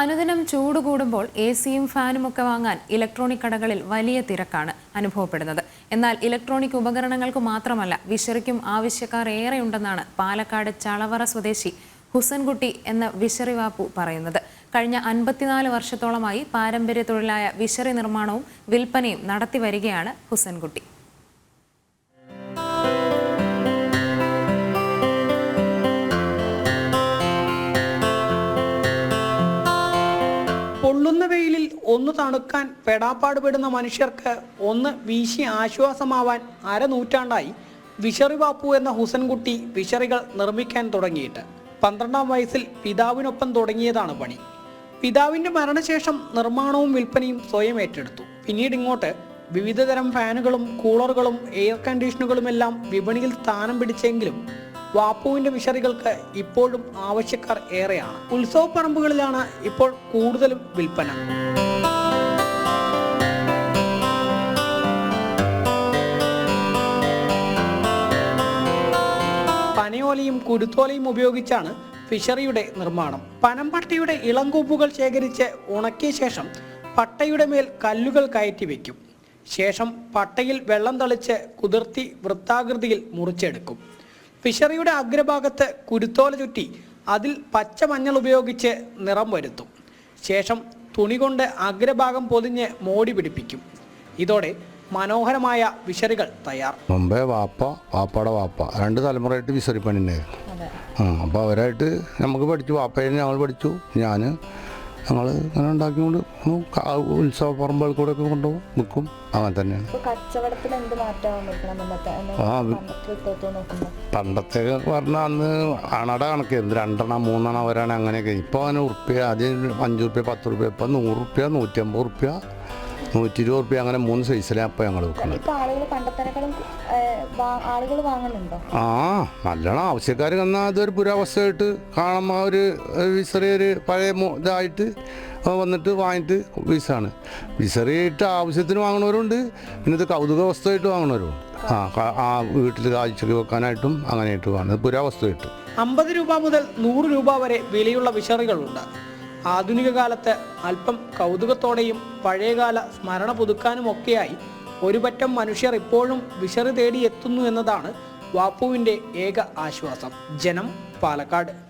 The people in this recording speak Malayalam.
അനുദിനം ചൂട് കൂടുമ്പോൾ എ സിയും ഫാനും ഒക്കെ വാങ്ങാൻ ഇലക്ട്രോണിക് കടകളിൽ വലിയ തിരക്കാണ് അനുഭവപ്പെടുന്നത്. എന്നാൽ ഇലക്ട്രോണിക് ഉപകരണങ്ങൾക്ക് മാത്രമല്ല വിശറിക്കും ആവശ്യക്കാർ ഏറെയുണ്ടെന്നാണ് പാലക്കാട് ചളവറ സ്വദേശി ഹുസൻകുട്ടി എന്ന വിശറി വാപ്പു പറയുന്നത്. കഴിഞ്ഞ അൻപത്തിനാല് വർഷത്തോളമായി പാരമ്പര്യ തൊഴിലായ വിശറി നിർമ്മാണവും വിൽപ്പനയും നടത്തി വരികയാണ് ഹുസൻകുട്ടി. പൊള്ളുന്ന വെയിലിൽ ഒന്ന് തണുക്കാൻ പെടാപ്പാടുപെടുന്ന മനുഷ്യർക്ക് ഒന്ന് വീശി ആശ്വാസമാവാൻ അരനൂറ്റാണ്ടായി വിഷറി ബാപ്പു എന്ന ഹുസൻകുട്ടി വിഷറികൾ നിർമ്മിക്കാൻ തുടങ്ങിയിട്ട്. പന്ത്രണ്ടാം വയസ്സിൽ പിതാവിനൊപ്പം തുടങ്ങിയതാണ് പണി. പിതാവിന്റെ മരണശേഷം നിർമ്മാണവും വിൽപ്പനയും സ്വയം ഏറ്റെടുത്തു. പിന്നീട് ഇങ്ങോട്ട് വിവിധതരം ഫാനുകളും കൂളറുകളും എയർ കണ്ടീഷനുകളുമെല്ലാം വിപണിയിൽ സ്ഥാനം പിടിച്ചെങ്കിലും വാപ്പുവിന്റെ വിഷറികൾക്ക് ഇപ്പോഴും ആവശ്യക്കാർ ഏറെയാണ്. ഉത്സവപ്പറമ്പുകളിലാണ് ഇപ്പോൾ കൂടുതലും വിൽപ്പന. പനയോലയും കുരുത്തോലയും ഉപയോഗിച്ചാണ് ഫിഷറിയുടെ നിർമ്മാണം. പനംപട്ടയുടെ ഇളങ്കൂപ്പുകൾ ശേഖരിച്ച് ഉണക്കിയ ശേഷം പട്ടയുടെ മേൽ കല്ലുകൾ കയറ്റി വയ്ക്കും. ശേഷം പട്ടയിൽ വെള്ളം തളിച്ച് കുതിർത്തി വൃത്താകൃതിയിൽ മുറിച്ചെടുക്കും. ഫിഷറിയുടെ അഗ്രഭാഗത്ത് കുരുത്തോല ചുറ്റി അതിൽ പച്ച മഞ്ഞൾ ഉപയോഗിച്ച് നിറം വരുത്തും. ശേഷം തുണി കൊണ്ട് അഗ്രഭാഗം പൊതിഞ്ഞ് മോടി പിടിപ്പിക്കും. ഇതോടെ മനോഹരമായ വിശറികൾ തയ്യാർ. മുമ്പേ വാപ്പ വാപ്പയുടെ വാപ്പ രണ്ട് തലമുറയായിട്ട് ആ അപ്പോൾ അവരായിട്ട് നമുക്ക് പഠിച്ചു. വാപ്പയെ ഞങ്ങൾ പഠിച്ചു. ഞാൻ ഞങ്ങൾ അങ്ങനെ ഉണ്ടാക്കിക്കൊണ്ട് ഉത്സവ പറമ്പുകൾ കൂടെ ഒക്കെ കൊണ്ടുപോകും വിൽക്കും. അങ്ങനെ തന്നെയാണ്. ആ, പണ്ടത്തേക്ക് പറഞ്ഞാൽ അന്ന് അണട കണക്കായിരുന്നു രണ്ടെണ്ണം മൂന്നെണ്ണം വരാണ് അങ്ങനെയൊക്കെ. ഇപ്പോൾ അങ്ങനെ ഉറുപ്പ്യ ആദ്യം അഞ്ച് റുപ്യ പത്ത് റുപ്യ ഇപ്പം നൂറ് റുപ്യ നൂറ്റമ്പത് റുപ്യ നൂറ്റി ഇരുപത് റുപ്യ അങ്ങനെ മൂന്ന് സൈസിലാണ് അപ്പോൾ ഞങ്ങൾ വെക്കുന്നത് ആ നല്ലോണം ആവശ്യക്കാർ വന്നാൽ അതൊരു പുരാവസ്ഥയായിട്ട് ആ ഒരു വിസറി ഒരു പഴയ ഇതായിട്ട് വന്നിട്ട് വാങ്ങിയിട്ട് വിസാണ് വിസറിയിട്ട് ആവശ്യത്തിന് വാങ്ങണവരുണ്ട് പിന്നെ ഇത് കൗതുക വസ്തുവായിട്ട് വാങ്ങണവരുണ്ട്. ആ ആ വീട്ടിൽ കാഴ്ചക്ക് വെക്കാനായിട്ടും അങ്ങനെയായിട്ട് വാങ്ങുന്നത് പുരാവസ്തുവായിട്ട്. അമ്പത് രൂപ മുതൽ നൂറ് രൂപ വരെ വിലയുള്ള വിശറികളുണ്ട്. ആധുനിക കാലത്ത് അല്പം കൗതുകത്തോടെയും പഴയകാല സ്മരണ പുതുക്കാനുമൊക്കെയായി ഒരുപറ്റം മനുഷ്യർ ഇപ്പോഴും വിശറി തേടി എത്തുന്നു എന്നതാണ് വാപ്പുവിന്റെ ഏക ആശ്വാസം. ജനം പാലക്കാട്.